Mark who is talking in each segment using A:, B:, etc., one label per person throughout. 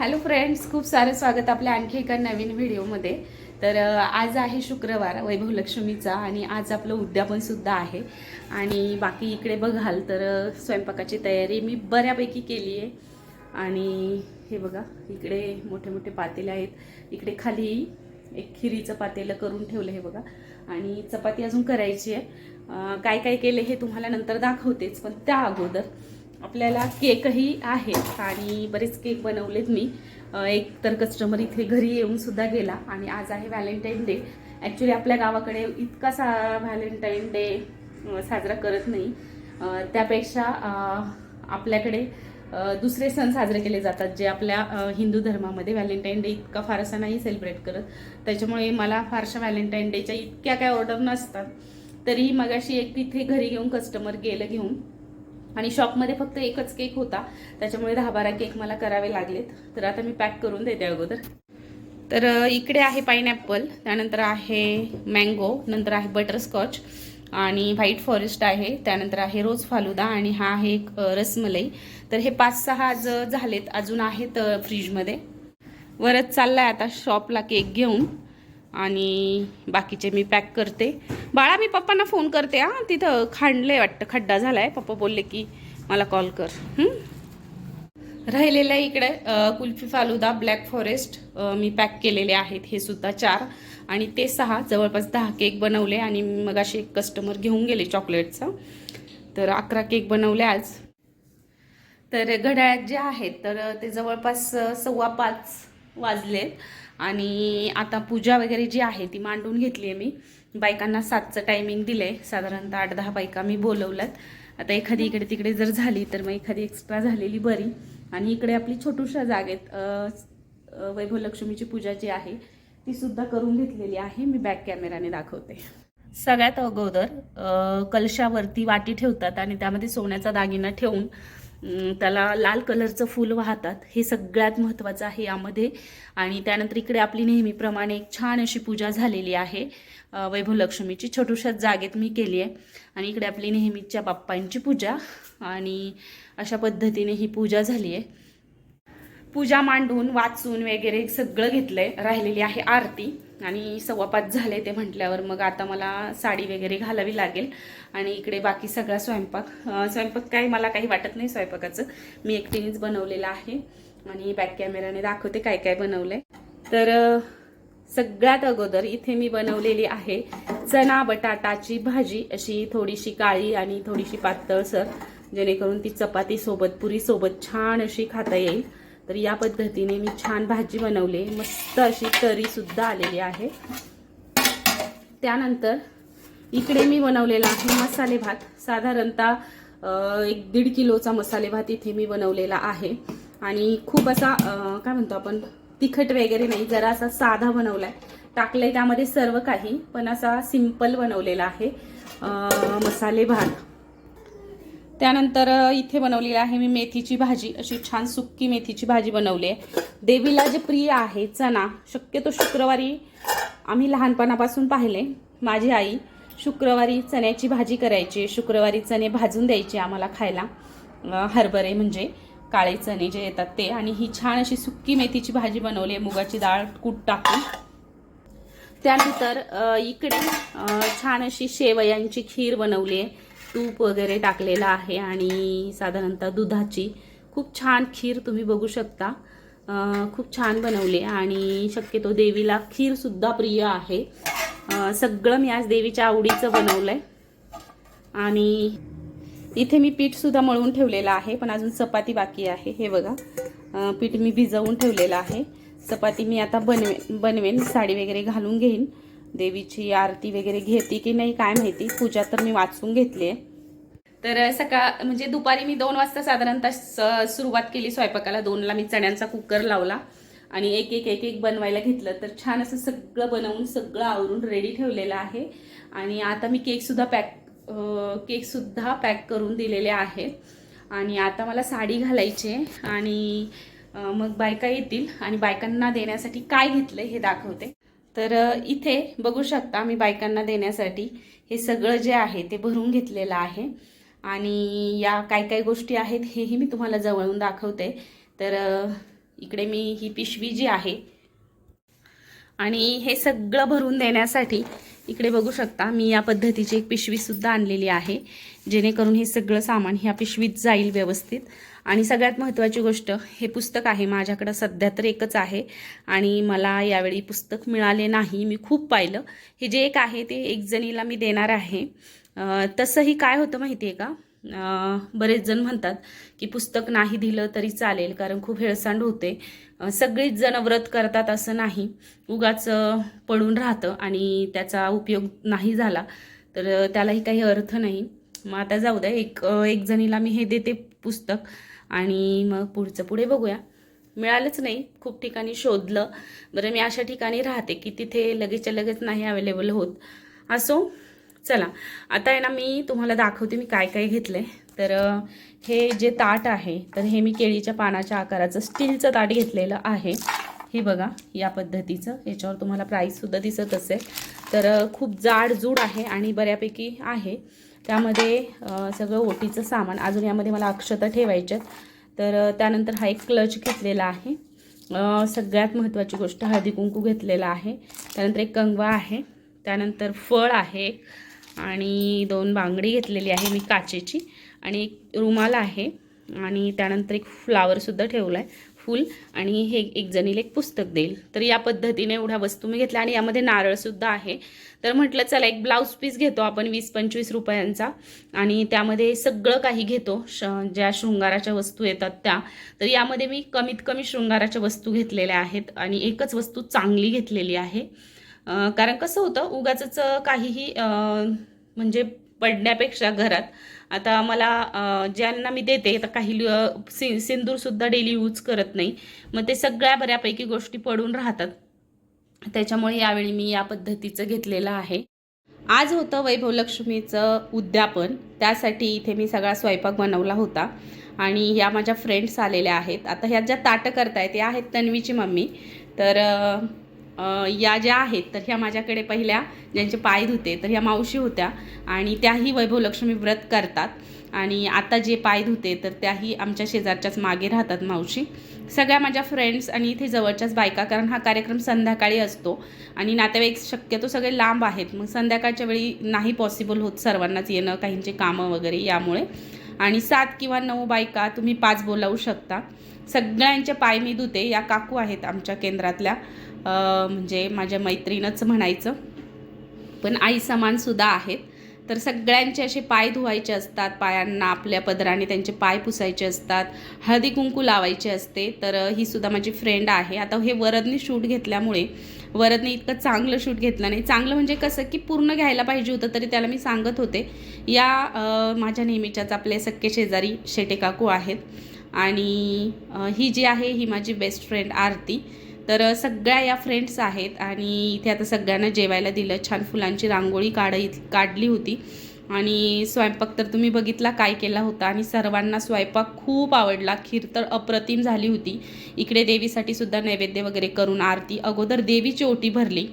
A: Hello friends खूप सारं स्वागत आपल्या आणखी एका नवीन व्हिडिओमध्ये. तर आज आहे शुक्रवार वैभव लक्ष्मीचा आणि आज आपलं उद्यापन सुद्धा आहे. आणि बाकी इकडे बघाल तर स्वयंपाकाची तयारी मी बऱ्यापैकी केली आहे. आणि हे बघा इकडे मोठे मोठे पातेले आहेत. इकडे खाली एक खिरीचं पातेलं करून ठेवलं हे बघा. आणि चपाती अजून करायची आहे. काय काय केले हे तुम्हाला नंतर दाखवतेच पण त्या अगोदर आपल्याला केकही आहेत आणि बरेच केक बनवलेत मी. एक तर कस्टमर इथे घरी येऊन सुद्धा गेला आणि आज आहे व्हॅलेंटाईन डे ॲक्च्युली आपल्या गावाकडे इतका सा व्हॅलेंटाईन डे साजरा करत नाही. त्यापेक्षा आपल्याकडे दुसरे सण साजरे केले जातात जे आपल्या हिंदू धर्मामध्ये व्हॅलेंटाईन डे इतका फारसा नाही सेलिब्रेट करत. त्याच्यामुळे मला फारशा व्हॅलेंटाईन डेच्या इतक्या काय ऑर्डर नसतात. तरी मगाशी एक तिथे घरी घेऊन कस्टमर गेलं घेऊन आणि शॉपमध्ये फक्त एकच केक होता. त्याच्यामुळे दहा बारा केक मला करावे लागलेत. तर आता मी पॅक करून देते अगोदर. तर इकडे आहे पायनॅपल त्यानंतर आहे मँगो नंतर आहे बटरस्कॉच आणि व्हाईट फॉरेस्ट आहे. त्यानंतर आहे रोज फालुदा आणि हा आहे एक रसमलई. तर हे पाच सहा आज झालेत. अजून आहेत फ्रीजमध्ये. वरच चाललाय आता शॉपला केक घेऊन. आणि बाकीचे मी पॅक करते. बाळा मी पप्पांना फोन करते हां. तिथं खांडले वाटतं खड्डा झाला आहे पप्पा बोलले की मला कॉल कर. राहिलेल्या इकडे कुल्फी फालुदा ब्लॅक फॉरेस्ट मी पॅक केलेले आहेत. हे सुद्धा चार आणि ते सहा. जवळपास दहा केक बनवले आणि मग असे एक कस्टमर घेऊन गेले चॉकलेटचा तर अकरा केक बनवले आज. तर घड्याळात जे आहेत तर ते जवळपास सव्वा पाच वाजलेत. आणि आता पूजा वगैरे जी आहे ती मांडून घेतली आहे मी. बायकांना सातचं टायमिंग दिलं आहे साधारणतः आठ दहा बायका मी बोलवल्यात. आता एखादी इकडे तिकडे जर झाली तर मग एखादी एक्स्ट्रा झालेली बरी. आणि इकडे आपली छोटूशा जागेत वैभव लक्ष्मीची पूजा जी आहे ती सुद्धा करून घेतलेली आहे. मी बॅक कॅमेराने दाखवते. सगळ्यात अगोदर कलशावरती वाटी ठेवतात आणि त्यामध्ये सोन्याचा दागिना ठेवून त्याला लाल कलरचं फूल वाहतात. हे सगळ्यात महत्त्वाचं आहे यामध्ये. आणि त्यानंतर इकडे आपली नेहमीप्रमाणे एक छान अशी पूजा झालेली आहे वैभव लक्ष्मीची छोटूशाच जागेत मी केली आहे. आणि इकडे आपली नेहमीच्या बाप्पांची पूजा. आणि अशा पद्धतीने ही पूजा झाली आहे. पूजा मांडून वाचून वगैरे सगळं घेतलं आहे राहिलेली आहे आरती. आणि सव्वा पाच झाले ते म्हटल्यावर मग आता मला साडी वगैरे घालावी लागेल. आणि इकडे बाकी सगळा स्वयंपाक. स्वयंपाक काही मला काही वाटत नाही स्वयंपाकाचं. मी एकटीनेच बनवलेलं आहे. आणि बॅक कॅमेराने दाखवते काय काय बनवलंय. तर सगळ्यात अगोदर इथे मी बनवलेली आहे चना बटाटाची भाजी. अशी थोडीशी काळी आणि थोडीशी पातळसर जेणेकरून ती चपाती सोबत पुरी सोबत छान अशी खाता येईल. तर या पद्धतीने मी छान भाजी बनवली. मस्त अशी तरी सुद्धा आलेली आहे. त्यानंतर इकडे मी बनवलेला आहे मसाले भात. साधारणतः एक दीड किलोचा मसाले भात इथे मी बनवलेला आहे. आणि खूप असा काय म्हणतो आपण तिखट वगैरे नाही जरा असा साधा बनवलाय. टाकलंय त्यामध्ये सर्व काही पण असा सिंपल बनवलेला आहे मसाले भात. त्यानंतर इथे बनवलेली आहे मी मेथीची भाजी. अशी छान सुक्की मेथीची भाजी बनवली आहे. देवीला जे प्रिय आहे चणा शक्यतो शुक्रवारी आम्ही लहानपणापासून पाहिले. माझी आई शुक्रवारी चण्याची भाजी करायची. शुक्रवारी चणे भाजून द्यायचे आम्हाला खायला. हरभरे म्हणजे काळे चणे जे येतात ते. आणि ही छान अशी सुक्की मेथीची भाजी बनवली आहे. मुगाची डाळ कूट टाकून. त्यानंतर इकडे छान अशी शेवयांची खीर बनवली आहे. तूप वगैरे टाकलेलं आहे आणि साधारणतः दुधाची. खूप छान खीर तुम्ही बघू शकता. खूप छान बनवली आहे आणि शक्यतो देवीला खीरसुद्धा प्रिय आहे. सगळं मी आज देवीच्या आवडीचं बनवलं आहे आणि इथे मी पीठसुद्धा मळून ठेवलेलं आहे पण अजून चपाती बाकी आहे. हे बघा. पीठ मी भिजवून ठेवलेलं आहे. चपाती मी आता बनवे बनवेन साडी वगैरे घालून घेईन. देवीची आरती वगैरे घेते की नाही काय माहिती. पूजा तर मी वाचून घेतली आहे. तर सकाळ म्हणजे दुपारी मी दोन वाजता साधारणतः स- सुरुवात केली स्वयंपाकाला. दोनला मी चण्यांचा कुकर लावला आणि एक एक एक एक बनवायला घेतलं. तर छान असं सगळं बनवून सगळं आवरून रेडी ठेवलेलं आहे. आणि आता मी केकसुद्धा पॅक केकसुद्धा पॅक करून दिलेले आहेत आणि आता मला साडी घालायची आहे. आणि मग बायका येतील आणि बायकांना देण्यासाठी काय घेतलं हे दाखवते. तर इथे बघू शकता मी बायकांना देण्यासाठी हे सगळं जे आहे ते भरून घेतलेलं आहे. आणि या काय काय गोष्टी आहेत हेही मी तुम्हाला जवळून दाखवते. तर इकडे मी ही पिशवी जी आहे आणि हे सगळं भरून देण्यासाठी इकडे बघू शकता मी या पद्धतीची एक पिशवीसुद्धा आणलेली आहे जेणेकरून हे सगळं सामान ह्या पिशवीत जाईल व्यवस्थित. आणि सगळ्यात महत्त्वाची गोष्ट हे पुस्तक आहे माझ्याकडं सध्या तर एकच आहे. आणि मला यावेळी पुस्तक मिळाले नाही मी खूप पाहिलं. हे जे एक आहे ते एक जणीला मी देणार आहे. तसंही काय होतं माहिती आहे का? बरेच जण म्हणतात की पुस्तक नाही दिलं तरी चालेल कारण खूप हेळसांड होते. सगळीच जण व्रत करतात असं नाही. उगाच पडून राहतं आणि त्याचा उपयोग नाही झाला. तर त्यालाही काही अर्थ नाही. मग आता जाऊ द्या एक एक जणीला मी हे देते पुस्तक आणि मग पुढचं पुढे बघूया. मिळालंच नाही खूप ठिकाणी शोधलं. बरं मी अशा ठिकाणी राहते की तिथे लगेचच्या लगेच नाही अवेलेबल होत. असो चला आता आहे ना मी तुम्हाला दाखवते मी काय काय घेतलंय. तर हे जे ताट आहे तर हे मी केळीच्या पानाच्या आकाराचं स्टीलचं ताट घेतलेलं आहे. हे बघा या पद्धतीचं. याच्यावर तुम्हाला प्राईससुद्धा दिसत असेल. तर खूप जाड जूड आहे आणि बऱ्यापैकी आहे. त्यामध्ये सगळं ओटीचं सामान. अजून यामध्ये मला अक्षता ठेवायच्यात तर त्यानंतर हा एक क्लच घेतलेला आहे. सगळ्यात महत्त्वाची गोष्ट हळदी कुंकू घेतलेला आहे. त्यानंतर एक कंगवा आहे. त्यानंतर फळ आहे. आणि दोन बांगडी घेतलेली आहे मी काचेची आणि एक रुमाल आहे आणि त्यानंतर एक फ्लावरसुद्धा ठेवला आहे फूल आणि हे एक जणीला एक पुस्तक देईल. तर या पद्धतीने एवढ्या वस्तू मी घेतल्या आणि यामध्ये नारळसुद्धा आहे. तर म्हटलं चला एक ब्लाऊज पीस घेतो आपण वीस पंचवीस रुपयांचा. आणि त्यामध्ये सगळं काही घेतो श ज्या शृंगाराच्या वस्तू येतात त्या. तर यामध्ये मी कमीत कमी शृंगाराच्या वस्तू घेतलेल्या आहेत आणि एकच वस्तू चांगली घेतलेली आहे. कारण कसं होतं उगाच काहीही म्हणजे पडण्यापेक्षा घरात आता मला ज्यांना मी देते तर काही सि सिंदूरसुद्धा डेली यूज करत नाही. मग ते सगळ्या बऱ्यापैकी गोष्टी पडून राहतात. त्याच्यामुळे यावेळी मी या पद्धतीचं घेतलेलं आहे. आज होतं वैभवलक्ष्मीचं उद्यापन. त्यासाठी इथे मी सगळा स्वयंपाक बनवला होता. आणि या माझ्या फ्रेंड्स आलेल्या आहेत. आता ह्या ज्या ताटं करतायत या आहेत तन्वीची मम्मी. तर या ज्या आहेत तर ह्या माझ्याकडे पहिल्या ज्यांचे पाय धुते तर ह्या मावशी होत्या. आणि त्याही वैभव लक्ष्मी व्रत करतात. आणि आता जे पाय धुते तर त्याही आमच्या शेजारच्याच मागे राहतात मावशी. सगळ्या माझ्या फ्रेंड्स आणि इथे जवळच्याच बायका कारण हा कार्यक्रम संध्याकाळी असतो. आणि नातेवाईक शक्यतो सगळे लांब आहेत. मग संध्याकाळच्या वेळी नाही पॉसिबल होत सर्वांनाच येणं काहींचे कामं वगैरे यामुळे. आणि सात किंवा नऊ बायका तुम्ही पाच बोलावू शकता. सगळ्यांचे पाय मी धुते. या काकू आहेत आमच्या केंद्रातल्या. म्हणजे माझ्या मैत्रीणच म्हणायचं. पण आई समानसुद्धा आहेत. तर सगळ्यांचे असे पाय धुवायचे असतात. पायांना आपल्या पदराने त्यांचे पाय पुसायचे असतात. हळदी कुंकू लावायचे असते. तर ही सुद्धा माझी फ्रेंड आहे. आता हे वरदने शूट घेतल्यामुळे वरदने इतकं चांगलं शूट घेतलं नाही. चांगलं म्हणजे कसं की पूर्ण घ्यायला पाहिजे होतं तरी त्याला मी सांगत होते. या माझ्या नेहमीच्याच आपले सख्खे शेजारी शेटे काकू आहेत. आणि ही जी आहे ही माझी बेस्ट फ्रेंड आरती. तर सगळ्या या फ्रेंड्स आहेत आणि इथे आता सगळ्यांना जेवायला दिलं. छान फुलांची रांगोळी काढ काढली होती. आणि स्वयंपाक तर तुम्ही बघितला काय केला होता. आणि सर्वांना स्वयंपाक खूप आवडला. खीर तर अप्रतिम झाली होती. इकडे देवीसाठी सुद्धा नैवेद्य वगैरे करून आरती अगोदर देवीची ओटी भरली.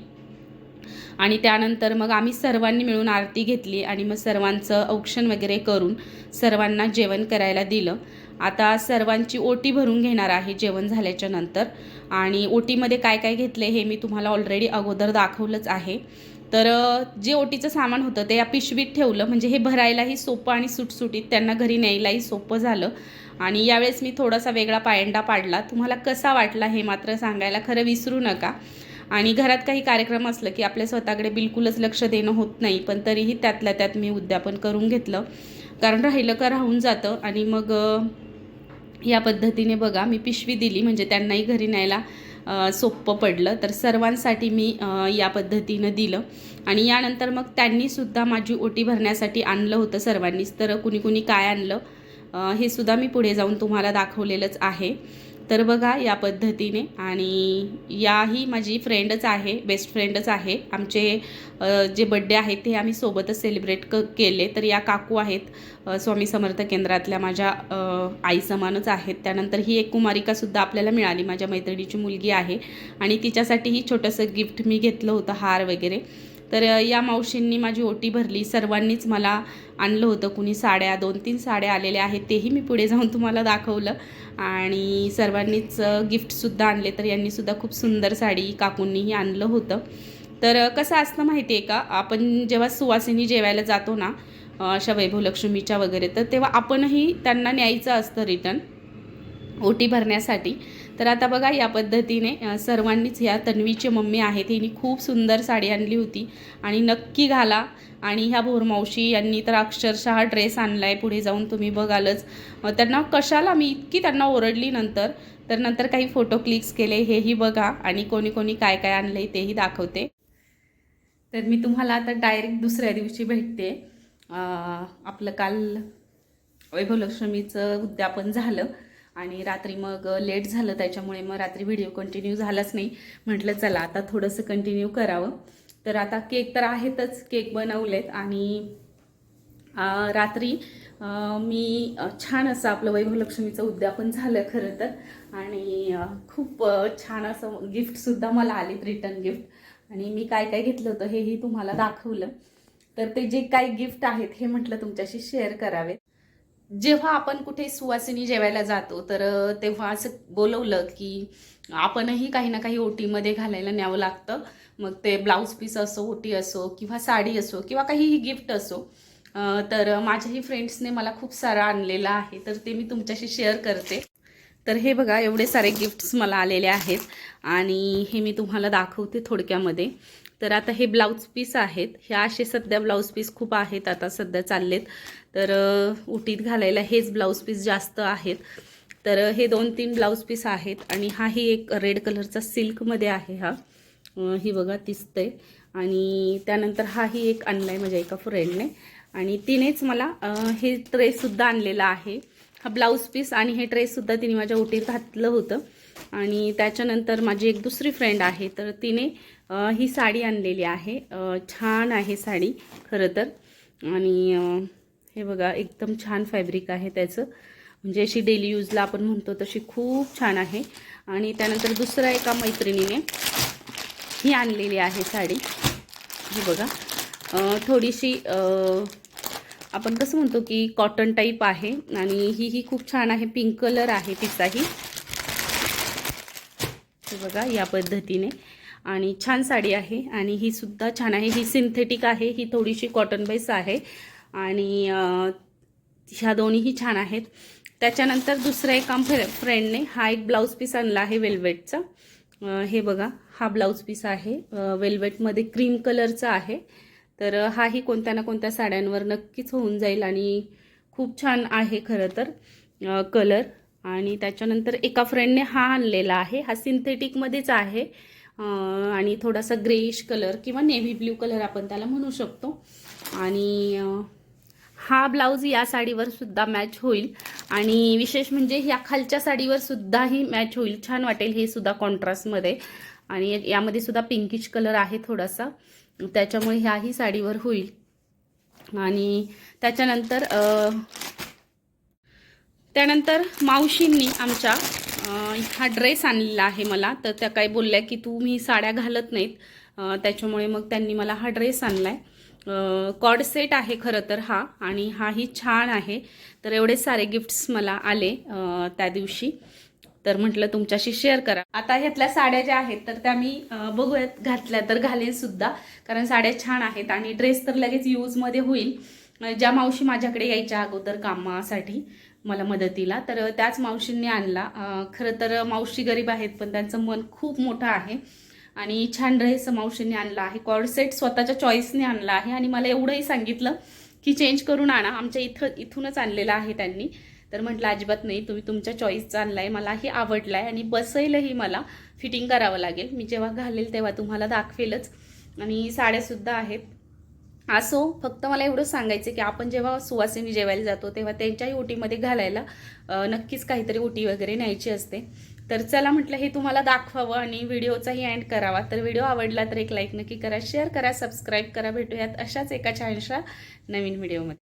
A: आणि त्यानंतर मग आम्ही सर्वांनी मिळून आरती घेतली आणि मग सर्वांचं औक्षण वगैरे करून सर्वांना जेवण करायला दिलं. आता सर्वांची ओटी भरून घेणार आहे जेवण झाल्याच्यानंतर. आणि ओटीमध्ये काय काय घेतले हे मी तुम्हाला ऑलरेडी अगोदर दाखवलंच आहे. तर जे ओटीचं सामान होतं ते या पिशवीत ठेवलं. म्हणजे हे भरायलाही सोपं आणि सुटसुटीत त्यांना घरी न्यायलाही सोपं झालं. आणि यावेळेस मी थोडासा वेगळा पायंडा पाडला. तुम्हाला कसा वाटला हे मात्र सांगायला खरं विसरू नका. आणि घरात काही कार्यक्रम असलं की आपल्या स्वतःकडे बिलकुलच लक्ष देणं होत नाही पण तरीही त्यातल्या त्यात मी उद्यापन करून घेतलं. कारण राहिलं का राहून जातं. आणि मग या पद्धतीने बघा मी पिशवी दिली म्हणजे त्यांनाही घरी न्यायला सोपं पडलं. तर सर्वांसाठी मी या पद्धतीनं दिलं. आणि यानंतर मग त्यांनीसुद्धा माझी ओटी भरण्यासाठी आणलं होतं सर्वांनीच. तर कुणी कुणी काय आणलं हे सुद्धा मी पुढे जाऊन तुम्हाला दाखवलेलंच आहे. तर बघा या पद्धतीने आणि याही माझी फ्रेंडच आहे बेस्ट फ्रेंडच आहे. आमचे जे बड्डे आहेत ते आम्ही सोबतच सेलिब्रेट क केले. तर या काकू आहेत स्वामी समर्थ केंद्रातल्या माझ्या आई समानच आहेत. त्यानंतर ही एक कुमारिकासुद्धा आपल्याला मिळाली माझ्या मैत्रिणीची मुलगी आहे. आणि तिच्यासाठीही छोटंसं गिफ्ट मी घेतलं होतं हार वगैरे. तर या मावशींनी माझी ओटी भरली. सर्वांनीच मला आणलं होतं. कुणी साड्या दोन तीन साड्या आलेल्या आहेत तेही मी पुढे जाऊन तुम्हाला दाखवलं. आणि सर्वांनीच गिफ्टसुद्धा आणले. तर यांनीसुद्धा खूप सुंदर साडी काकूंनीही आणलं होतं. तर कसं असतं माहिती आहे का? आपण जेव्हा सुवासिनी जेवायला जातो ना अशा अशा वैभवलक्ष्मीच्या वगैरे तर तेव्हा आपणही त्यांना न्यायचं असतं रिटर्न ओटी भरण्यासाठी. तर आता बघा या पद्धतीने सर्वांनीच ह्या तन्वीची मम्मी आहे तिने खूप सुंदर साडी आणली होती. आणि नक्की घाला. आणि ह्या भोरमावशी यांनी तर अक्षरशः ड्रेस आणला आहे पुढे जाऊन तुम्ही बघालच. त्यांना कशाला मी इतकी त्यांना ओरडली नंतर. तर नंतर काही फोटो क्लिक्स केले हेही बघा. आणि कोणी कोणी काय काय आणलं आहे तेही दाखवते. तर मी तुम्हाला आता डायरेक्ट दुसऱ्या दिवशी भेटते. आपलं काल वैभवलक्ष्मीचं उद्यापन झालं. आणि रात्री मग लेट झालं त्याच्यामुळे मग रात्री व्हिडिओ कंटिन्यू झालाच नाही. म्हटलं चला आता थोडंसं कंटिन्यू करावं. तर आता केक तर आहेतच केक बनवलेत आणि रात्री मी छान असं आपलं वैभवलक्ष्मीचं उद्यापन झालं खरं तर. आणि खूप छान असं गिफ्टसुद्धा मला आलीत रिटर्न गिफ्ट आणि मी काय काय घेतलं होतं हेही तुम्हाला दाखवलं. तर ते जे काही गिफ्ट आहेत हे म्हटलं तुमच्याशी शेअर करावेत. जेव्हा आपण कुठे सुवासिनी जेवायला जातो तर तेव्हा असं बोलवलं की आपणही काही ना काही ओटीमध्ये घालायला न्यावं लागतं. मग ते ब्लाऊज पीस असो ओटी असो किंवा साडी असो किंवा काहीही गिफ्ट असो तर माझ्याही फ्रेंड्सने मला खूप सारा आणलेला आहे तर ते मी तुमच्याशी शेअर करते. तर हे बघा एवढे सारे गिफ्ट्स मला आलेले आहेत. आणि हे मी तुम्हाला दाखवते थोडक्यामध्ये. तर आता हे ब्लाऊज पीस आहेत. हे असे सध्या ब्लाऊज पीस खूप आहेत आता सध्या चाललेत. तर उटीत घालायला हेच ब्लाऊज पीस जास्त आहेत. तर हे दोन तीन ब्लाऊज पीस आहेत आणि हाही एक रेड कलरचा सिल्कमध्ये आहे हा. ही बघा दिसतंय. आणि त्यानंतर हाही एक आणला आहे माझ्या एका फ्रेंडने आणि तिनेच मला हे ट्रेसुद्धा आणलेला आहे. हा ब्लाऊज पीस आणि हे ड्रेससुद्धा तिने माझ्या ओटीत घातलं होतं. आणि त्याच्यानंतर माझी एक दुसरी फ्रेंड आहे तर तिने ही साडी आणलेली आहे. छान आहे साडी खरं तर. आणि हे बघा एकदम छान फॅब्रिक आहे त्याचं. म्हणजे अशी डेली यूजला आपण म्हणतो तशी खूप छान आहे. आणि त्यानंतर दुसऱ्या एका मैत्रिणीने ही आणलेली आहे साडी. ही बघा थोडीशी आपण कसं म्हणतो की कॉटन टाईप आहे आणि ही ही खूप छान आहे. पिंक कलर आहे तिचाही. हे बघा या पद्धतीने. आणि छान साडी आहे आणि ही सुद्धा छान आहे. ही सिंथेटिक आहे. ही थोडीशी कॉटन बेस आहे. आणि ह्या दोन्हीही छान आहेत. त्याच्यानंतर दुसरं एक काम फ्रे फ्रेंडने हा एक ब्लाऊज पीस आणला आहे वेल्वेटचा हे बघा हा ब्लाऊज पीस आहे. वेल्वेटमध्ये क्रीम कलरचा आहे. तर हाही कोणत्या ना कोणत्या साड्यांवर नक्कीच होऊन जाईल आणि खूप छान आहे खरं तर कलर. आणि त्याच्यानंतर एका फ्रेंडने हा आणलेला आहे. हा सिंथेटिकमध्येच आहे. आणि थोडासा ग्रेइश कलर किंवा नेव्ही ब्ल्यू कलर आपण त्याला म्हणू शकतो. आणि हा ब्लाऊज या साडीवर सुद्धा मॅच होईल. आणि विशेष म्हणजे ह्या खालच्या साडीवर सुद्धाही मॅच होईल. छान वाटेल हे सुद्धा कॉन्ट्रास्टमध्ये. आणि यामध्ये सुद्धा पिंकिश कलर आहे थोडासा. त्याच्यामुळे ह्याही साडीवर होईल. आणि त्याच्यानंतर त्यानंतर मावशींनी आमच्या हा ड्रेस आणलेला आहे मला. तर त्या काय बोलल्या की तुम्ही साड्या घालत नाहीत. त्याच्यामुळे मग त्यांनी मला हा ड्रेस आणला आहे कॉड सेट आहे खरं तर हा आणि हाही छान आहे. तर एवढे सारे गिफ्ट्स मला आले त्या दिवशी. तर म्हटलं तुमच्याशी शेअर करा. आता ह्यातल्या साड्या ज्या आहेत तर त्या मी बघूयात घातल्या तर घालेन सुद्धा. कारण साड्या छान आहेत आणि ड्रेस तर लगेच यूजमध्ये होईल. ज्या मावशी माझ्याकडे यायच्या अगोदर कामासाठी मला मदतीला तर त्याच मावशींनी आणला. खरं तर मावशी गरीब आहेत पण त्यांचं मन खूप मोठं आहे. आणि छान ड्रेस मावशींनी आणला आहे. कॉर्डसेट स्वतःच्या चॉईसने आणला आहे. आणि मला एवढंही सांगितलं की चेंज करून आणा. आमच्या इथं इथूनच आणलेला आहे त्यांनी. तर म्हटलं अजिबात नाही तुम्ही तुमच्या चॉईसचा आणला आहे मलाही आवडला आहे आणि बसायलाही मला फिटिंग करावं लागेल. मी जेव्हा घालेल तेव्हा तुम्हाला दाखवेलच. आणि साड्यासुद्धा आहेत. असो फक्त मला एवढंच सांगायचं की आपण जेव्हा सुवासिनी जेवायला जातो तेव्हा त्यांच्याही ओटीमध्ये घालायला नक्कीच काहीतरी ओटी वगैरे न्यायची असते. तर चला म्हटलं हे तुम्हाला दाखवावं आणि व्हिडिओचाही एंड करावा. तर व्हिडिओ आवडला तर एक लाईक नक्की करा शेअर करा सबस्क्राईब करा. भेटूयात अशाच एका छानशा नवीन व्हिडिओमध्ये